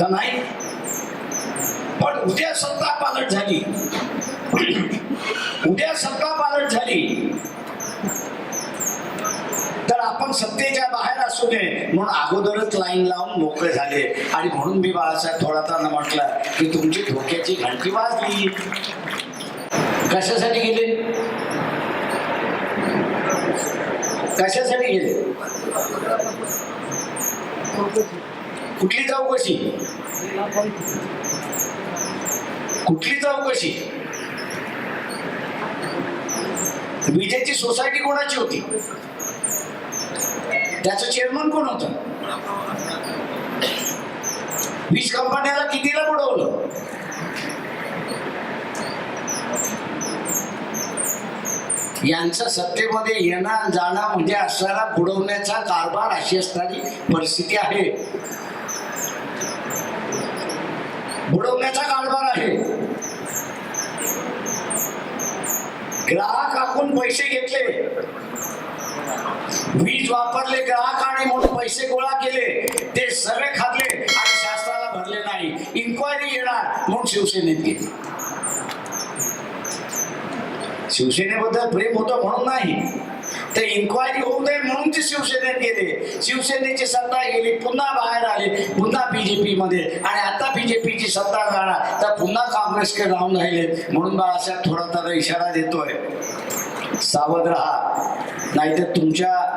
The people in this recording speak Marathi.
का नाही? पण उद्या सत्ता पालट झाली. उद्या सत्ता पालट झाली. तर आपण सत्तेच्या बाहेर असू नये म्हणून अगोदरच लाईन लावून मोकळे झाले. आणि म्हणून मी बाळासाहेब थोरातांना म्हटलं की तुमची धोक्याची घंटी वाजली. कशासाठी गेले? कशासाठी गेले? कुठली चौकशी? कुठली चौकशी? विजेची सोसायटी कोणाची होती? त्याचं चेअरमन कोण होत? वीज कंपन्याला कितीला बुडवलं? यांचं सत्तेमध्ये येणं जाणं म्हणजे असणारा बुडवण्याचा कारभार अशी असणारी परिस्थिती आहे बुडवण्याचा कारभार आहे ग्राहक आपण पैसे घेतले. वीज वापरले ग्राहकाने म्हणून पैसे गोळा केले. ते सगळे खाल्ले आणि शास्त्राला भरले नाही. इन्क्वायरी येणार म्हणून शिवसेनेत गेली. शिवसेनेबद्दल प्रेम होतं म्हणून नाही. ते इन्क्वायरी होऊ नये म्हणून शिवसेनेत गेले. शिवसेनेची सत्ता गेली पुन्हा बाहेर आले पुन्हा बीजेपी मध्ये आणि आता बीजेपीची सत्ता जाणार तर पुन्हा काँग्रेसकडे राहून राहिले. म्हणून बाळासाहेब थोडा इशारा देतोय. सावध राहा. नाहीतर तुमच्या